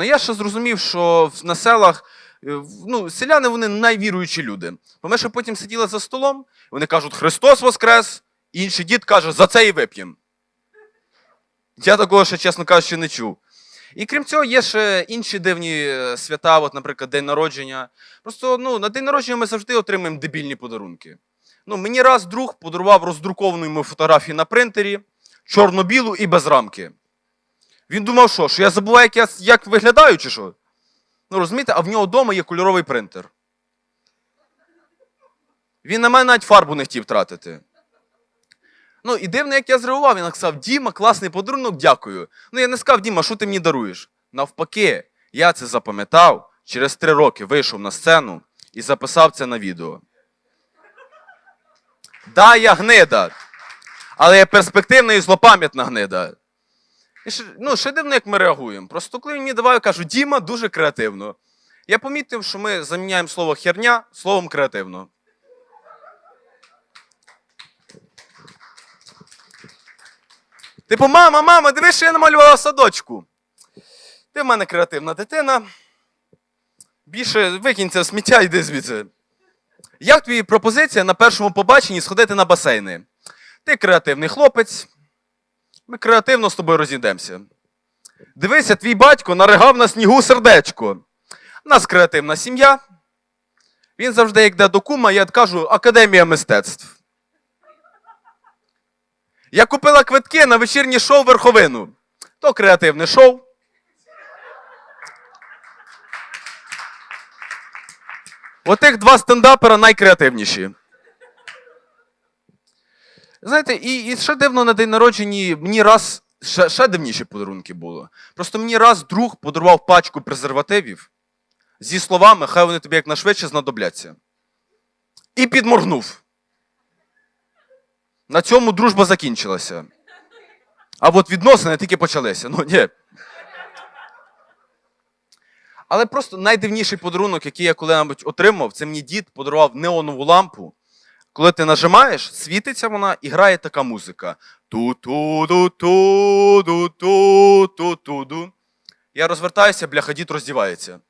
Ну, я ще зрозумів, що на селах е, ну, селяни вони найвіруючі люди. Бо ми ще потім сиділи за столом, вони кажуть, Христос Воскрес, і інший дід каже, за це і вип'ємо. Я такого ще, чесно кажучи, не чув. І крім цього, є ще інші дивні е, свята, от, наприклад, день народження. Просто ну, на день народження ми завжди отримуємо дебільні подарунки. Ну, мені раз друг подарував роздруковану йому фотографію на принтері, чорно-білу і без рамки. Він думав, що, що я забуваю, як я як виглядаю, чи що? Ну, розумієте, а в нього вдома є кольоровий принтер. Він на мене навіть фарбу не хотів тратити. Ну, і дивно, як я зреагував, він сказав: Діма, класний подарунок, дякую. Ну, я не сказав, Діма, що ти мені даруєш? Навпаки, я це запам'ятав, через три роки вийшов на сцену і записав це на відео. Да, я гнида, але я перспективна і злопам'ятна гнида. Ну, ще дивно, як ми реагуємо. Просто коли мені давав, кажу, Діма дуже креативно. Я помітив, що ми заміняємо слово херня словом креативно. Типу, мама, мама, дивись, що я намалювала садочку. Ти в мене креативна дитина. Більше викинь це сміття, йди звідси. Як твої пропозиція на першому побаченні сходити на басейни? Ти креативний хлопець. Ми креативно з тобою розійдемося. Дивися, твій батько наригав на снігу сердечко. У нас креативна сім'я. Він завжди, йде до кума, я кажу Академія мистецтв. Я купила квитки на вечірнє шоу Верховину. То креативне шоу. Отих два стендапера найкреативніші. Знаєте, і, і ще дивно на день народження мені раз ще, ще дивніші подарунки було. Просто мені раз друг подарував пачку презервативів зі словами, хай вони тобі якнайшвидше знадобляться. І підморгнув. На цьому дружба закінчилася. А от відносини тільки почалися. Ну, ні. Але просто найдивніший подарунок, який я коли-небудь отримав, це мені дід подарував неонову лампу. Коли ти нажимаєш, світиться вона і грає така музика. Ту-ту-ду-ту-ду-ту-ту-ду. Я розвертаюся, бляха, дід роздівається.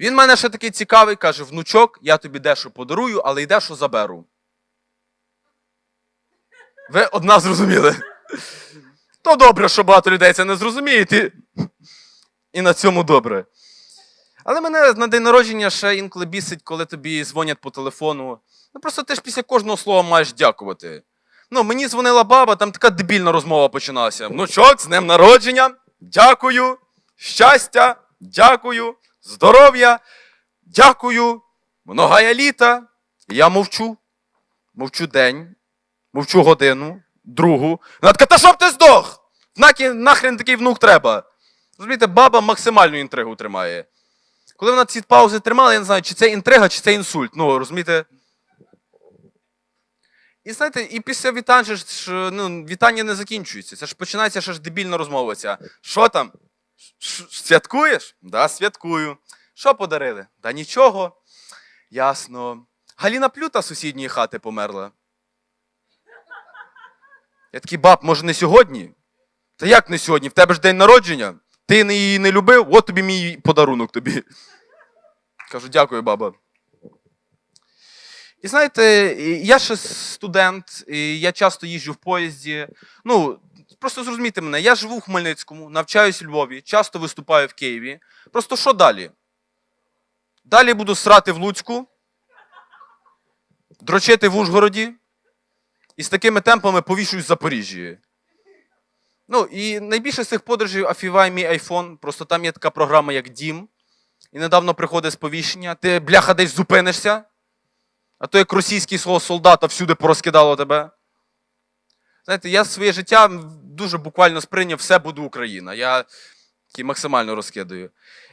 Він мене ще такий цікавий, каже: внучок, я тобі дещо подарую, але й дещо заберу. Ви одна зрозуміли. То добре, що багато людей це не зрозуміють. І, і на цьому добре. Але мене на день народження ще інколи бісить, коли тобі дзвонять по телефону. Ну просто ти ж після кожного слова маєш дякувати. Ну, мені дзвонила баба, там така дебільна розмова починалася. Внучок, з днем народження, дякую, щастя, дякую, здоров'я, дякую, многая літа. Я мовчу. Мовчу день, мовчу годину, другу. Вона така, та щоб ти здох! Нахрен такий внук треба. Розумієте, баба максимальну інтригу тримає. Коли вона ці паузи тримала, я не знаю, чи це інтрига, чи це інсульт. Ну, розумієте? І знаєте, і після вітань ж ну, вітання не закінчується. Це ж починається ще ж дебільна розмова. ця. Що там? Святкуєш? Да, святкую. Що подарили? Да нічого. Ясно. Галіна Плюта з сусідньої хати померла. Я такий, баб, може, не сьогодні? Та як не сьогодні? В тебе ж день народження? Ти її не любив, от тобі мій подарунок тобі. Кажу, дякую, баба. І знаєте, я ще студент, і я часто їжджу в поїзді. Ну, просто зрозумійте мене, я живу в Хмельницькому, навчаюсь у Львові, часто виступаю в Києві. Просто що далі? Далі буду срати в Луцьку, дрочити в Ужгороді і з такими темпами повішуюсь в Запоріжжі. Ну, і найбільше з цих подорожей афіває мій айфон. Просто там є така програма, як Дім. І недавно приходить сповіщення. Ти, бляха, десь зупинишся, а то як російський свого солдата всюди порозкидало тебе. Знаєте, я своє життя дуже буквально сприйняв все буде Україна. Я максимально розкидаю.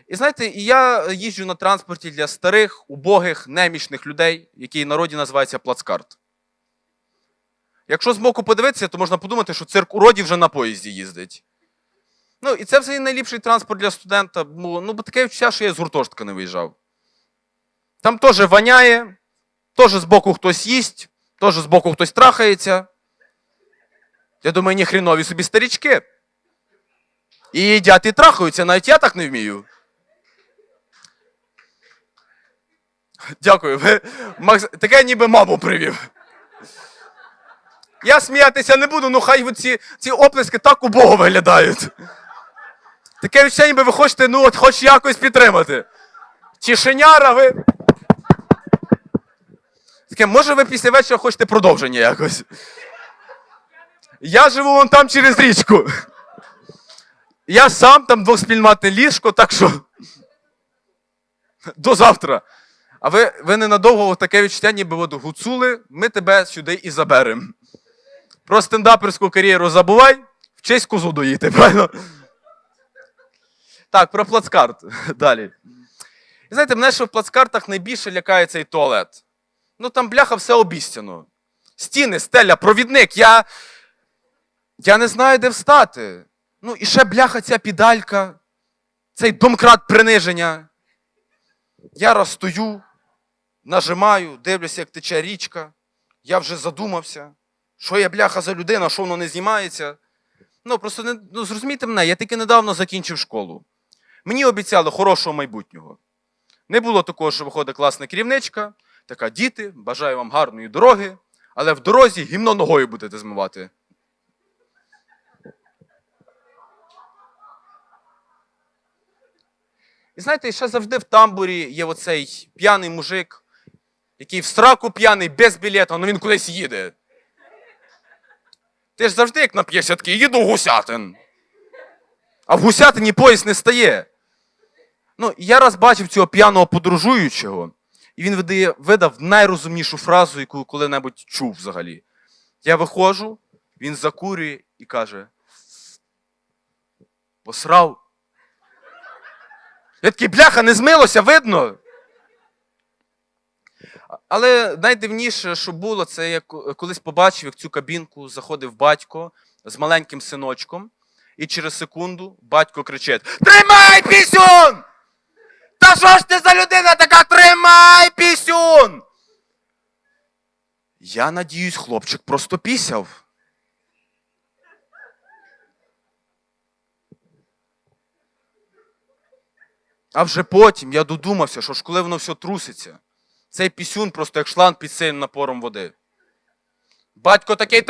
І знаєте, і я їжджу на транспорті для старих, убогих, немічних людей, в народі називається плацкарт. Якщо збоку подивитися, то можна подумати, що цирк уродів вже на поїзді їздить. Ну, і це взагалі найліпший транспорт для студента. Бо, ну, бо таке відчуття, що я з гуртожитка не виїжджав. Там теж воняє, теж збоку хтось їсть, теж збоку хтось трахається. Я думаю, ні хрінові собі старічки. І їдять і трахаються, навіть я так не вмію. Дякую. Макс, таке ніби маму привів. Я сміятися не буду, ну хай ці, ці оплески так убого виглядають. Таке відчуття, ніби ви хочете, ну от хоч якось підтримати. Тішеняра ви. Таке, може ви після вечора хочете продовження якось. Я живу вон там через річку. Я сам там двоспільматне ліжко, так що. До завтра. А ви, ви ненадовго таке відчуття, ніби от гуцули, ми тебе сюди і заберемо. Про стендаперську кар'єру забувай, вчись козу доїти, правильно? Так, про плацкарт. Далі. І знаєте, мене що в плацкартах найбільше лякає цей туалет. Ну там бляха все обіцяно. Стіни, стеля, провідник. Я. Я не знаю, де встати. Ну, і ще бляха ця підалька, цей домкрат приниження. Я розстою, нажимаю, дивлюся, як тече річка. Я вже задумався, що я бляха за людина, що воно не знімається. Ну, просто не, ну, зрозумійте мене, я тільки недавно закінчив школу. Мені обіцяли хорошого майбутнього. Не було такого, що виходить класна керівничка, така діти, бажаю вам гарної дороги, але в дорозі гімно ногою будете змивати. І знаєте, ще завжди в тамбурі є оцей п'яний мужик, який в сраку п'яний, без білета, але він кудись їде. Ти ж завжди, як нап'єшся, такий, їду гусятин. А в гусятині поїзд не стає. Ну, я раз бачив цього п'яного подорожуючого, і він видає, видав найрозумнішу фразу, яку коли-небудь чув взагалі. Я виходжу, він закурює і каже: Посрав. Я такий, бляха, не змилося, видно. Але найдивніше, що було, це я колись побачив, як цю кабінку заходив батько з маленьким синочком, і через секунду батько кричить: Тримай пісюн! Та що ж ти за людина така? Тримай пісюн! Я надіюсь, хлопчик просто пісяв. А вже потім я додумався, що ж коли воно все труситься, цей пісюн просто як шланг під сильним напором води. Батько такий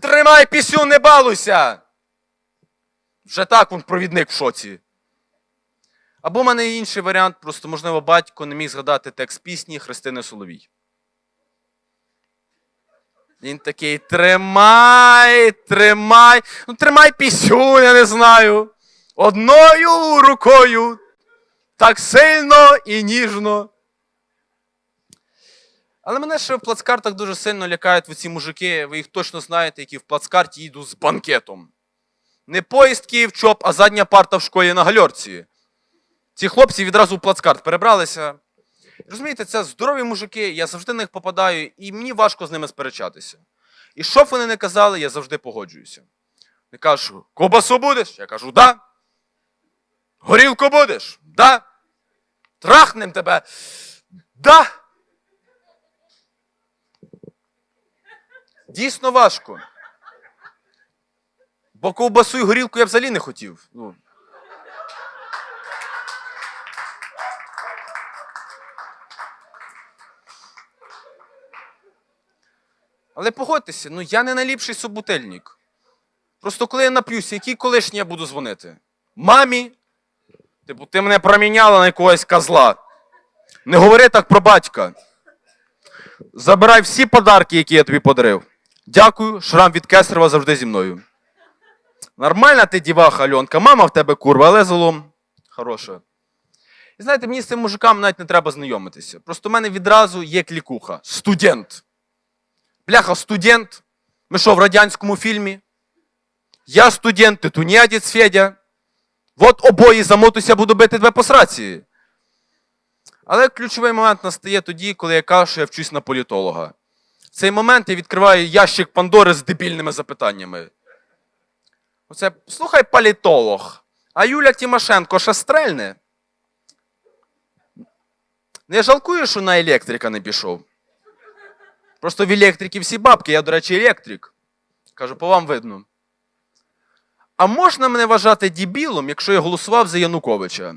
тримай пісюн, не балуйся. Вже так він провідник в шоці. Або в мене інший варіант, просто, можливо, батько не міг згадати текст пісні Христини Соловій. Він такий: тримай, тримай, ну тримай пісюн, я не знаю. Одною рукою. Так сильно і ніжно. Але мене ще в плацкартах дуже сильно лякають оці мужики, ви їх точно знаєте, які в плацкарті їдуть з банкетом. Не поїзд Київ ЧОП, а задня парта в школі на гальорці. Ці хлопці відразу в плацкарт перебралися. Розумієте, це здорові мужики, я завжди на них попадаю, і мені важко з ними сперечатися. І що б вони не казали, я завжди погоджуюся. Я кажу, ковбасу будеш? Я кажу, да. Горілку будеш? Да. Трахнем тебе. Да. Дійсно важко. Бо ковбасу і горілку я взагалі не хотів. Ну. Але погодьтеся, ну я не найліпший собутельник. Просто коли я нап'юся, якій колишній я буду дзвонити? Мамі? Типу, ти мене проміняла на якогось козла. Не говори так про батька. Забирай всі подарки, які я тобі подарив. Дякую, шрам від Кесарева завжди зі мною. Нормальна ти діваха, Альонка. Мама в тебе курва, але залом хороша. І знаєте, мені з цим мужикам навіть не треба знайомитися. Просто в мене відразу є клікуха. Студент. Бляха, студент. Ми що, в радянському фільмі? Я студент, ти тунеядець Федя. От обоє замотуся, буду бити тебе по сраці. Але ключовий момент настає тоді, коли я кажу, що я вчусь на політолога. В цей момент я відкриваю ящик Пандори з дебільними запитаннями. Оце, слухай, політолог, а Юля Тимошенко ще стрельне? Не жалкую, що на електрика не пішов. Просто в електрики всі бабки, я, до речі, електрик. Кажу, по вам видно. А можна мене вважати дібілом, якщо я голосував за Януковича?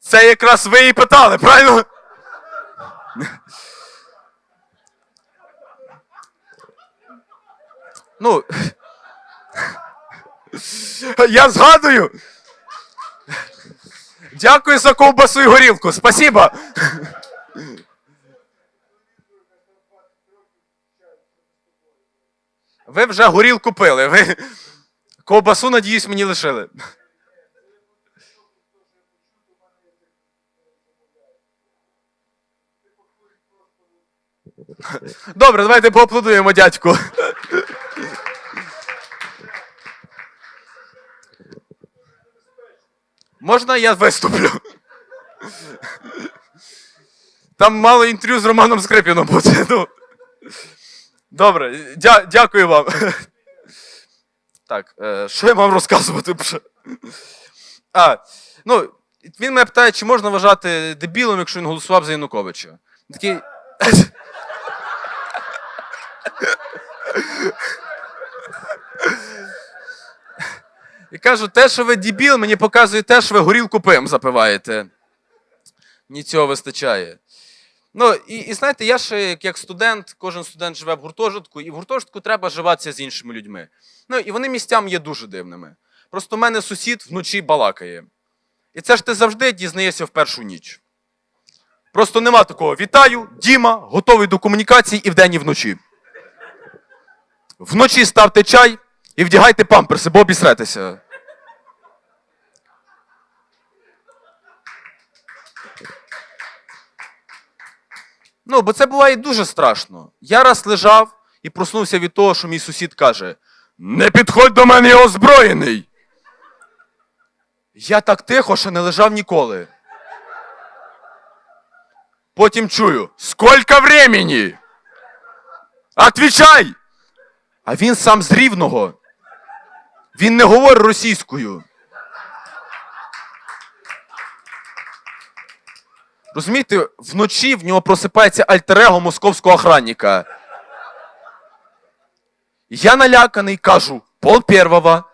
Це якраз ви і питали, правильно? Ну. Я згадую. Дякую за ковбасу і горілку. Спасибо. Ви вже горілку пили. Ви ковбасу, надіюсь, мені лишили. Добре, давайте поаплодуємо дядьку. Можна я виступлю? Там мало інтерв'ю з Романом Скрипіном буде. Ну. Добре, дя- дякую вам. Так, е, що я вам розказувати? А, ну, він мене питає, чи можна вважати дебілом, якщо він голосував за Януковича. Такий. І кажу, те, що ви дебіл, мені показує те, що ви горілку пивом запиваєте. Мені цього вистачає. Ну, і, і знаєте, я ще як, студент, кожен студент живе в гуртожитку, і в гуртожитку треба живатися з іншими людьми. Ну, і вони місцями є дуже дивними. Просто в мене сусід вночі балакає. І це ж ти завжди дізнаєшся в першу ніч. Просто нема такого. Вітаю, Діма, готовий до комунікацій і вдень, і вночі. Вночі ставте чай і вдягайте памперси, бо обісретеся. Ну, бо це буває дуже страшно. Я раз лежав і проснувся від того, що мій сусід каже: Не підходь до мене, озброєний. Я так тихо, що не лежав ніколи. Потім чую: Сколько времени? Отвічай! А він сам з рівного. Він не говорить російською. Розумієте, вночі в нього просипається альтер-его московського охранника. Я наляканий, кажу, пол первого.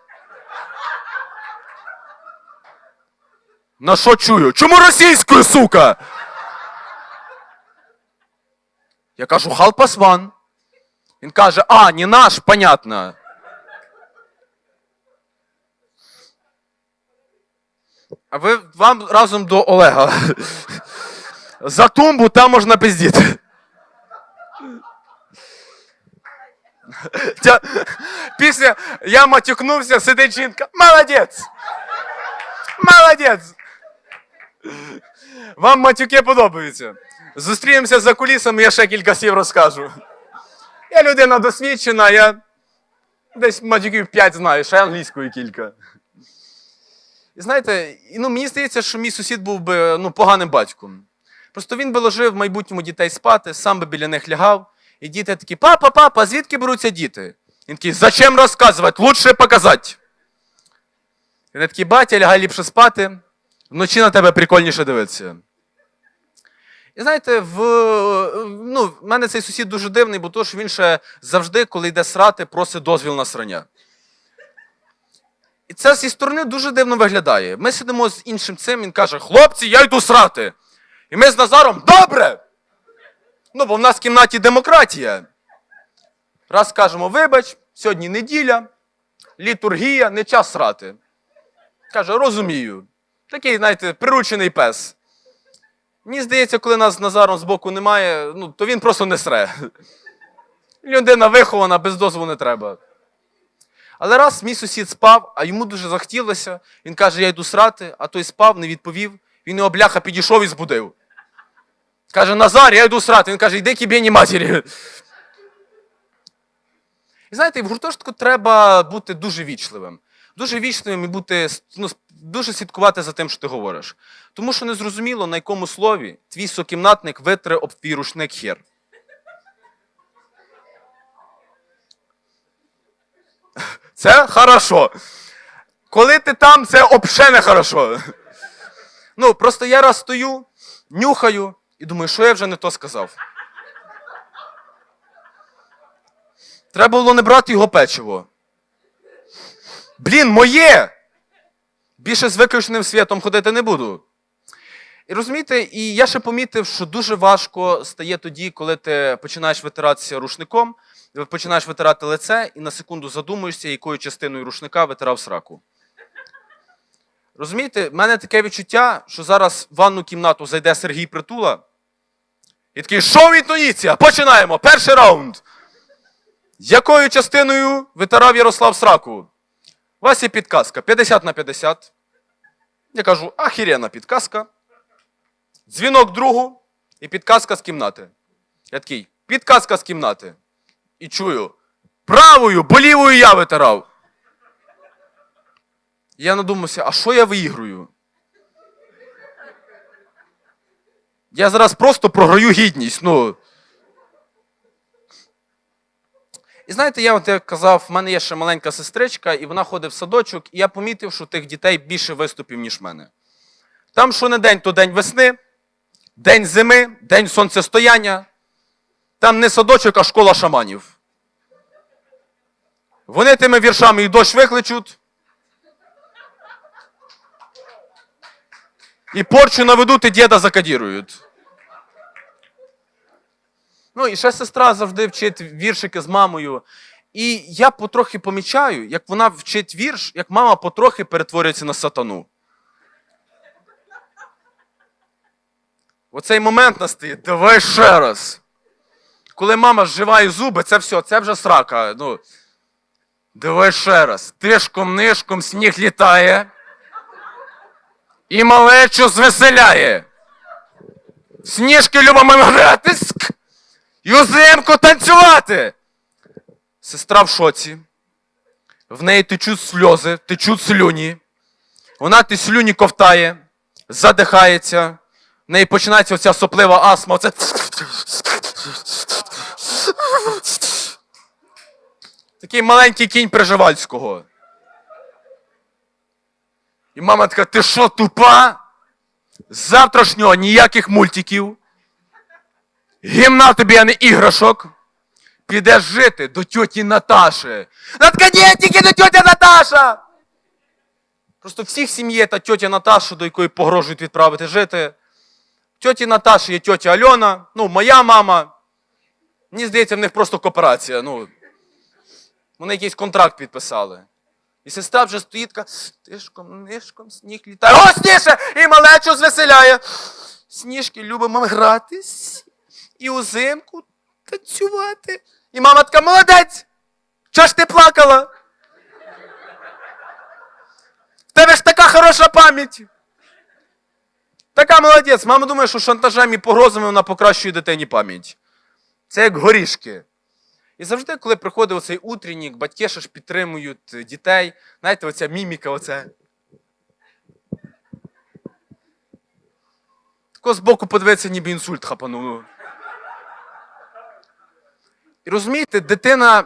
На що чую? Чому російською, сука? Я кажу, халпасван. Він каже, а, не наш, понятно. А ви вам разом до Олега. За тумбу там можна пиздіти. Після я матюкнувся, сидить жінка. Молодець! Молодець! Вам матюки подобаються. Зустрінемося за кулісами, я ще кілька слів розкажу. Я людина досвідчена, я десь матюків 5 знаю, ще англійської кілька. І знаєте, ну, мені здається, що мій сусід був би ну, поганим батьком. Просто він би ложив в майбутньому дітей спати, сам би біля них лягав, і діти такі: папа, папа, звідки беруться діти? Він такий, зачем розказувати? Лучше показати. Вони такі, батя, лягай ліпше спати, вночі на тебе прикольніше дивитися. І знаєте, в, ну, в мене цей сусід дуже дивний, бо то, що він ще завжди, коли йде срати, просить дозвіл на срання. І це зі сторони дуже дивно виглядає. Ми сидимо з іншим цим, він каже: хлопці, я йду срати. І ми з Назаром добре! Ну, бо в нас в кімнаті демократія. Раз кажемо, вибач, сьогодні неділя, літургія, не час срати. Каже, розумію. Такий, знаєте, приручений пес. Мені здається, коли нас з Назаром збоку немає, ну, то він просто не сре. Людина вихована, без дозволу не треба. Але раз мій сусід спав, а йому дуже захотілося, він каже, я йду срати, а той спав, не відповів. Він його бляха підійшов і збудив. Каже, Назар, я йду срати. Він каже, йди кібєні матері. І знаєте, в гуртожитку треба бути дуже вічливим. Дуже вічливим і бути, ну, дуже слідкувати за тим, що ти говориш. Тому що незрозуміло, на якому слові твій сокімнатник витре об твій рушник хер. Це хорошо. Коли ти там, це обше не хорошо. Ну, просто я раз стою, нюхаю і думаю, що я вже не то сказав. Треба було не брати його печиво. Блін, моє! Більше з виключеним світом ходити не буду. І розумієте, і я ще помітив, що дуже важко стає тоді, коли ти починаєш витиратися рушником, починаєш витирати лице і на секунду задумуєшся, якою частиною рушника витирав сраку. Розумієте, в мене таке відчуття, що зараз в ванну кімнату зайде Сергій Притула і такий, шоу інтуїція! Починаємо! Перший раунд. Якою частиною витирав Ярослав сраку? Вас є підказка 50 на 50. Я кажу, ахірена підказка. Дзвінок другу і підказка з кімнати. Я такий, підказка з кімнати. І чую, правою, бо лівою я витирав. Я надумався, а що я виіграю? Я зараз просто програю гідність. ну. І знаєте, я от як казав, в мене є ще маленька сестричка, і вона ходить в садочок, і я помітив, що тих дітей більше виступів, ніж в мене. Там що не день, то день весни, день зими, день сонцестояння. Там не садочок, а школа шаманів. Вони тими віршами і дощ викличуть. І порчу наведуть, і діда закадірують. Ну, і ще сестра завжди вчить віршики з мамою. І я потрохи помічаю, як вона вчить вірш, як мама потрохи перетворюється на сатану. Оцей момент настає. Давай ще раз. Коли мама зживає зуби, це все, це вже срака. Ну, давай ще раз. Тишком, нишком сніг літає. І малечу звеселяє. Сніжки любимо гратись. І танцювати. Сестра в шоці. В неї течуть сльози, течуть слюні. Вона ті слюні ковтає, задихається. В неї починається оця соплива астма. Оце... Такий маленький кінь Приживальського. І мама така, ти що, тупа? З завтрашнього ніяких мультиків. Гімна тобі, а не іграшок. Підеш жити до тьоті Наташі. Надкаді тільки до тьоті Наташа! Просто всіх сім'ї є та тьотя Наташа, до якої погрожують відправити жити. Тьоті Наташі є тьотя Альона, ну, моя мама. Мені здається, в них просто кооперація. Ну, вони якийсь контракт підписали. І сестра вже стоїть така, тишком, нишком, сніг літає. О, сніше! І малечу звеселяє. Сніжки любимо гратись і узимку танцювати. І мама така, молодець! Чого ж ти плакала? В тебе ж така хороша пам'ять. Така молодець. Мама думає, що шантажем і погрозами вона покращує дитині пам'ять. Це як горішки. І завжди, коли приходив оцей утреннік, батьки ще ж підтримують дітей. Знаєте, оця міміка, оце. Тако збоку подивитися, ніби інсульт хапанув. І розумієте, дитина.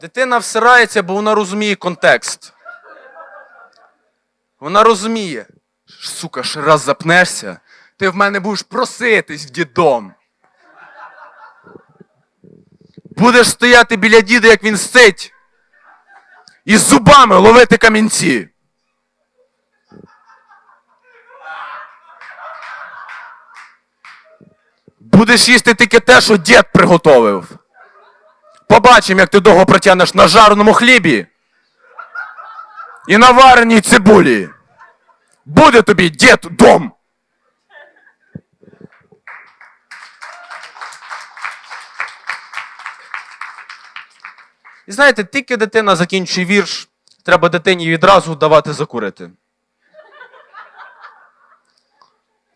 Дитина всирається, бо вона розуміє контекст. Вона розуміє, сука, ще раз запнешся, ти в мене будеш проситись в дідом. Будеш стояти біля діда, як він сить, і з зубами ловити камінці. Будеш їсти тільки те, що дід приготовив. Побачимо, як ти довго протягнеш на жареному хлібі і на вареній цибулі. Буде тобі дід дом. І знаєте, тільки дитина закінчує вірш, треба дитині відразу давати закурити.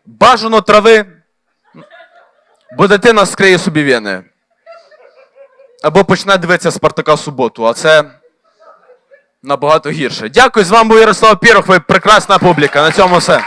Бажано трави, бо дитина скриє собі вени. Або почне дивитися Спартака в суботу, а це набагато гірше. Дякую, з вами був Ярослав Пірох, ви прекрасна публіка. На цьому все.